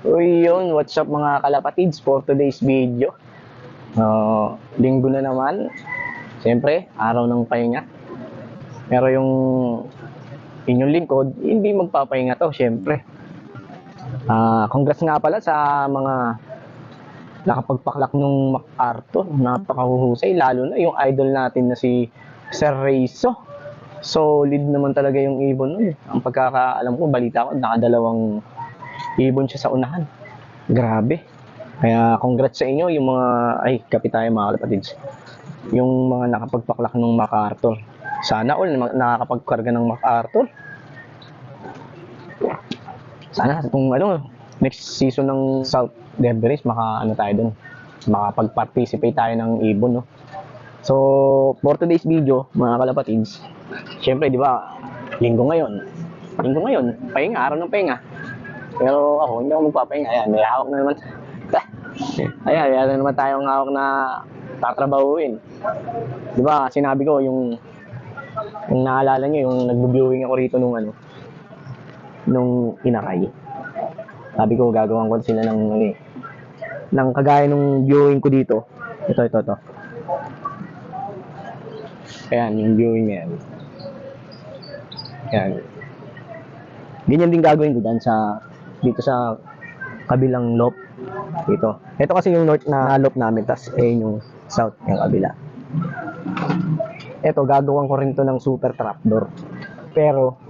Uy yun, what's up mga kalapatids for today's video. Uh, linggo na naman. Siyempre, araw ng pahinga. Pero yung inyong lingkod, hindi magpapahinga to, siyempre. Ah, congrats nga pala sa mga nakapagpaklak nung MacArthur. Napakahuhusay, lalo na yung idol natin na si Sir Raiso. Solid naman talaga yung ibon nun. Ang pagkakaalam ko, balita ko, nakadalawang ibon siya sa unahan. Grabe. Kaya congrats sa inyo yung mga, ay, kapit mga kalapatids. Yung mga nakapagpaklak ng MacArthur. Sana all na- nakakapagkarga ng MacArthur. Sana kung ano, next season ng South Everest, maka ano tayo dun. Makapag-participate tayo ng ibon, no? So, for today's video, mga kalapatids, syempre, di ba, linggo ngayon. Linggo ngayon, pahinga, araw ng pahinga. Pero ako, hindi ako magpapahinga. Ayan, may hawak na naman. Ayan, ayan na naman tayong hawak na tatrabahuin. Di ba, sinabi ko, yung, yung naalala nyo, yung nag-viewing ako rito nung ano, nung inakay. Sabi ko, gagawan ko sila ng, ano eh, ng kagaya nung viewing ko dito. Ito, ito, ito. Ayan, yung viewing na yan. Ayan. Ganyan din gagawin ko dyan sa, dito sa kabilang loop. Dito. Ito kasi yung north na loop namin, tas eh yung south, yung kabila. Ito, gagawan ko rin to ng super trapdoor. Pero,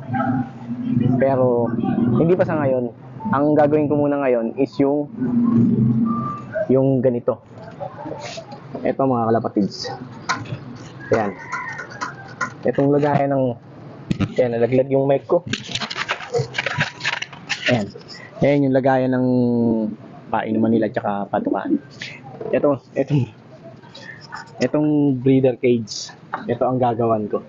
pero, hindi pa sa ngayon. Ang gagawin ko muna ngayon is yung, yung ganito. Ito mga kalapatids. Ayan. Itong lagayan ng, ayan, nalaglag yung mic ko. Ayan. Ayan yung lagayan ng painuman nila tsaka patukan. Ito, itong, itong breeder cage. Ito ang gagawan ko.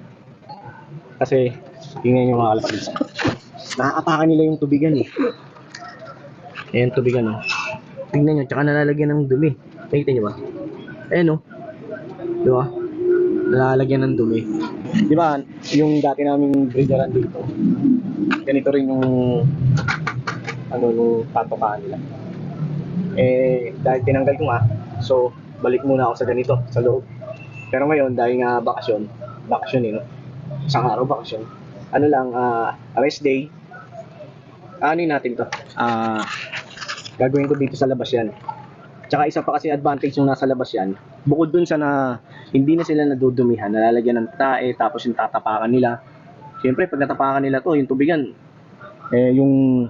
Kasi, tingnan yung mga kalapatids. Nakakapakan nila yung tubigan eh. Ayan tubigan oh. Tingnan nyo, tsaka nalalagyan ng dumi. Nakita nyo ba? Ayan oh. Di ba? Nalalagyan ng dumi. Di ba, yung dati naming breederan dito, ganito rin yung ano, yung patokaan nila. Eh, dahil tinanggal ko nga, so, balik muna ako sa ganito, sa loob. Pero ngayon, dahil nga bakasyon, bakasyon eh, no? Isang araw bakasyon, ano lang, ah, rest day, ano natin to? Ah, gagawin ko dito sa labas yan. Tsaka isa pa kasi advantage yung nasa labas yan. Bukod dun sa na hindi na sila nadudumihan, nalalagyan ng tae, tapos yung tatapakan nila. Siyempre, pag natapakan nila to, yung tubigan, eh, yung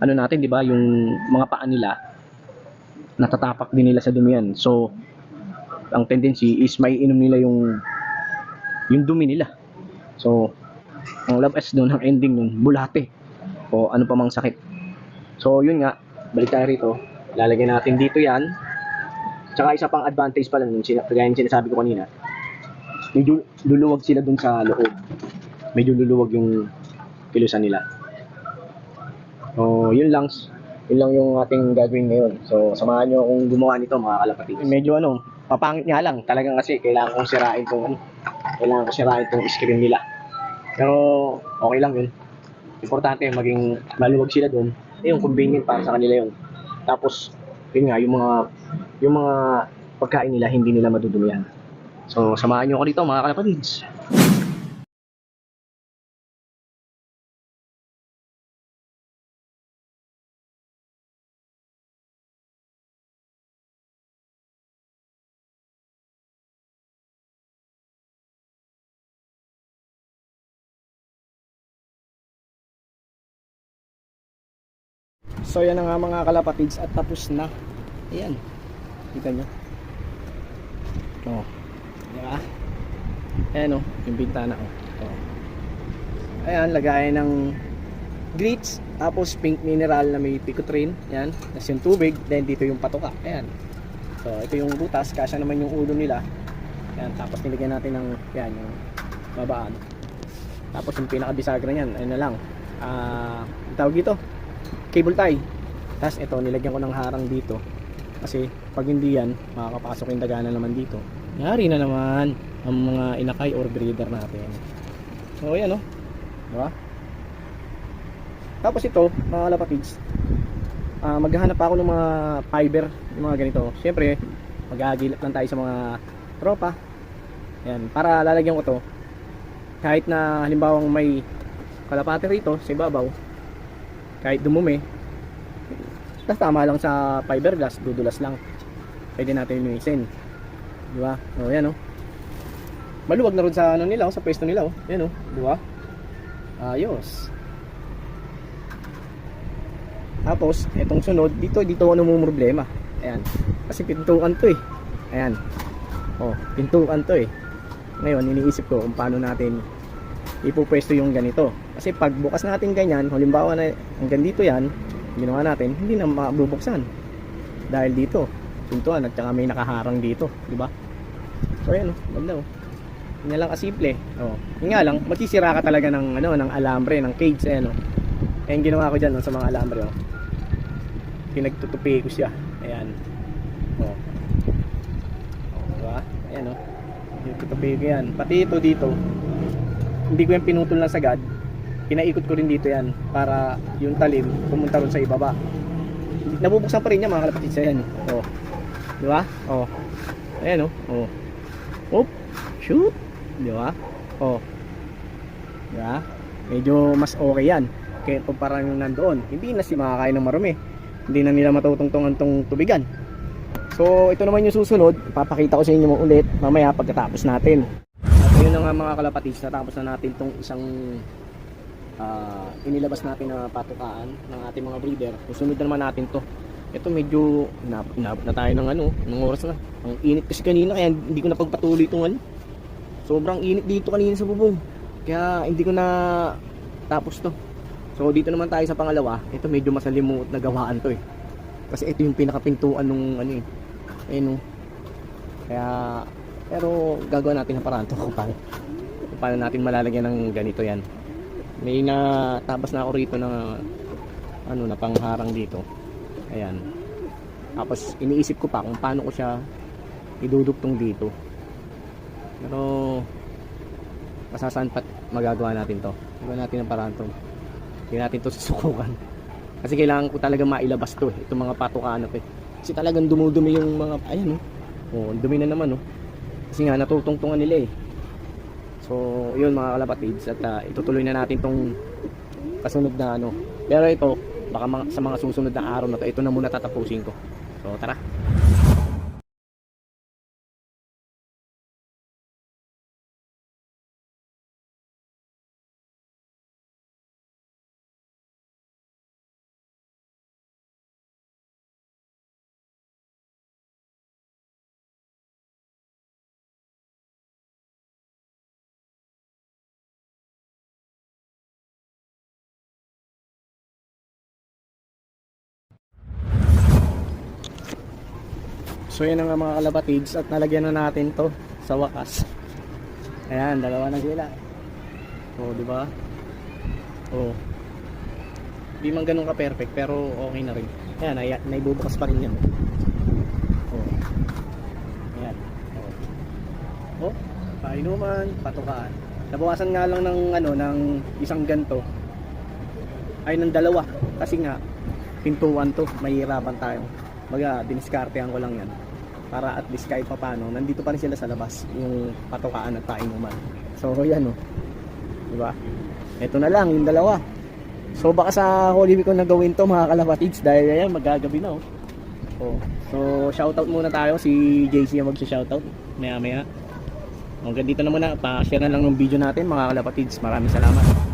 ano natin, di ba, yung mga paa nila, natatapak din nila sa dumihan. So, ang tendency is may inom nila yung yung dumi nila. So, ang labas doon, ang ending nun, bulate o ano pa mang sakit. So, yun nga, balik tayo rito. Lalagyan natin dito yan. Tsaka isa pang advantage pala sina, kagaya yung sinasabi ko kanina. Medyo luluwag sila dun sa loob. Medyo luluwag yung kilusan nila. So, yun lang. Yun lang yung ating gagawin ngayon. So, samahan nyo akong gumawa nito mga kalapatid. Medyo ano, papangit nga lang. Talagang kasi kailangan kong sirain tong ano. Kailangan kong sirain tong screen nila. Pero, okay lang yun. Importante maging maluwag sila doon. Eh, yung convenient para sa kanila yun. Tapos, yun nga, yung mga yung mga pagkain nila hindi nila madudumihan. So, samahan nyo ako dito mga kalapatids. So yan na nga mga kalapatids at tapos na. Ayan. Kita nyo. Oh. Diba? Ayan oh, yung bintana oh. oh. Ayan, lagayan ng grits, tapos pink mineral na may picotrin. Ayan, tapos yung tubig, then dito yung patoka. Ayan. So ito yung butas, kasya naman yung ulo nila. Ayan, tapos nilagyan natin ng, yan, yung babaan. Tapos yung pinakabisagra niyan, ayun na lang. Ah, ang tawag dito, cable tie. Tapos ito, nilagyan ko ng harang dito. Kasi pag hindi yan, makakapasok yung dagana naman dito. Yari na naman ang mga inakay or breeder natin. So, yan o. Diba? Tapos ito, mga lapatids, ah, maghahanap ako ng mga fiber, yung mga ganito. Siyempre, maghagilat lang tayo sa mga tropa. Yan, para lalagyan ko to. Kahit na halimbawang may kalapate rito sa ibabaw, kahit dumumi, tas tama lang sa fiberglass, dudulas lang. Pwede natin linisin. Di ba? O, yan o. Maluwag na rin sa ano nila, oh, sa pwesto nila, oh. Yan o, di ba? Ayos. Tapos, itong sunod, dito, dito ako namumroblema. Ayan. Kasi pintuan to eh. Ayan. Oh, pintuan to eh. Ngayon, iniisip ko kung paano natin ipupwesto yung ganito. Kasi pag bukas natin ganyan, halimbawa na hanggang dito yan, ginawa natin, hindi na mabubuksan. Dahil dito, pintuan at saka may nakaharang dito, di ba? So ayan, oh, ganda oh. Yan lang kasimple. Oh. Yun nga lang, magsisira ka talaga ng ano, ng alambre, ng cage ayan oh. Kaya yung ginawa ko diyan sa mga alambre oh. Pinagtutupi ko siya. Ayan. Oh. Oh, diba? Ayan oh. Pinagtutupi ko yan. Pati ito dito. Hindi ko yan pinutol na sagad. Pinaikot ko rin dito yan para yung talim pumunta ron sa ibaba. Nabubuksan pa rin niya mga kalapatid sa yan. Oh. Di ba? Oh. Ayan oh. Oh. Oop. Shoot. Di ba? Oh. Di ba? Medyo mas okay yan. Kaya kumpara yung nandoon. Hindi na si makakain ng marumi. Hindi na nila matutungtungan tong tubigan. So, ito naman yung susunod. Papakita ko sa inyo ulit mamaya pagkatapos natin. Yun na nga mga kalapatids. Natapos na natin tong isang ah, inilabas natin na patukaan ng ating mga breeder. Susunod na naman natin to. Ito medyo inabot, inabot na tayo ng ano, ng oras na. Ang init kasi kanina kaya hindi ko napagpatuloy itong ano. Sobrang init dito kanina sa bubong. Kaya hindi ko na tapos to. So dito naman tayo sa pangalawa. Ito medyo masalimuot na gawaan to eh. Kasi ito yung pinakapintuan nung ano eh. Ayun oh. Kaya pero gagawin natin ng paraan to kung paano, kung paano natin malalagyan ng ganito yan. May natabas na ako rito na ano na pangharang dito. Ayan. Tapos iniisip ko pa kung paano ko siya idudugtong dito. Pero masasaan pa magagawa natin to. Gagawin natin ng paraan to. Hindi natin to susukukan. Kasi kailangan ko talaga mailabas to eh. Itong mga patukaan na to eh. Kasi talagang dumudumi yung mga, ayan oh. Oh, dumi na naman oh. Kasi nga natutungtungan nila eh. So, yun mga kalapatids at ah, itutuloy na natin tong kasunod na ano. Pero ito, baka mga, sa mga susunod na araw na to, ito na muna tatapusin ko. So, tara. So yan na nga mga kalapatids at nalagyan na natin to sa wakas. Ayan, dalawa na sila. Oh, di ba? Oh. Di man ganun ka perfect pero okay na rin. Ayan, ay, naibubukas pa rin yan. Oh. Ayan. Oh. Oh, painuman, patukaan. Nabawasan nga lang ng ano ng isang ganto ay ng dalawa kasi nga pintuan to mahirapan tayo baga diniskartehan ko lang yan para at least kahit papano nandito pa rin sila sa labas yung patukaan at painuman so yan o oh. diba? Ito na lang yung dalawa. So baka sa Holy Week ko na gawin to mga kalapatids dahil ayan magagabi na oh. oh. so shoutout muna tayo. Si JC ang magsa-shoutout maya maya hanggang dito na muna. Pa-share na lang ng video natin mga kalapatids. Maraming salamat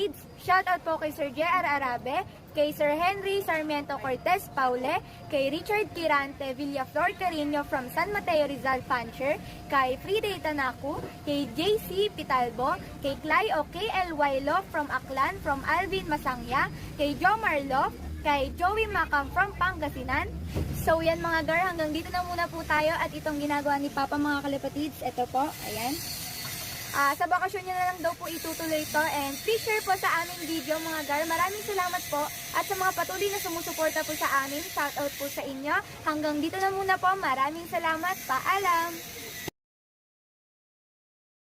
kalapatids. Shoutout po kay Sir J.R. Arabe, kay Sir Henry Sarmiento Cortez Paule, kay Richard Kirante Villaflor Carino from San Mateo Rizal Pancher, kay Friday Tanaku, kay JC Pitalbo, kay Clay o KL Wailo from Aklan, from Alvin Masangya, kay Joe Marlof, kay Joey Macam from Pangasinan. So yan mga gar, hanggang dito na muna po tayo at itong ginagawa ni Papa mga kalapatids. Ito po, ayan. Ah, sa bakasyon niya na lang daw po itutuloy ito and please share po sa aming video mga gar. Maraming salamat po at sa mga patuloy na sumusuporta po sa amin, shout out po sa inyo. Hanggang dito na muna po. Maraming salamat. Paalam!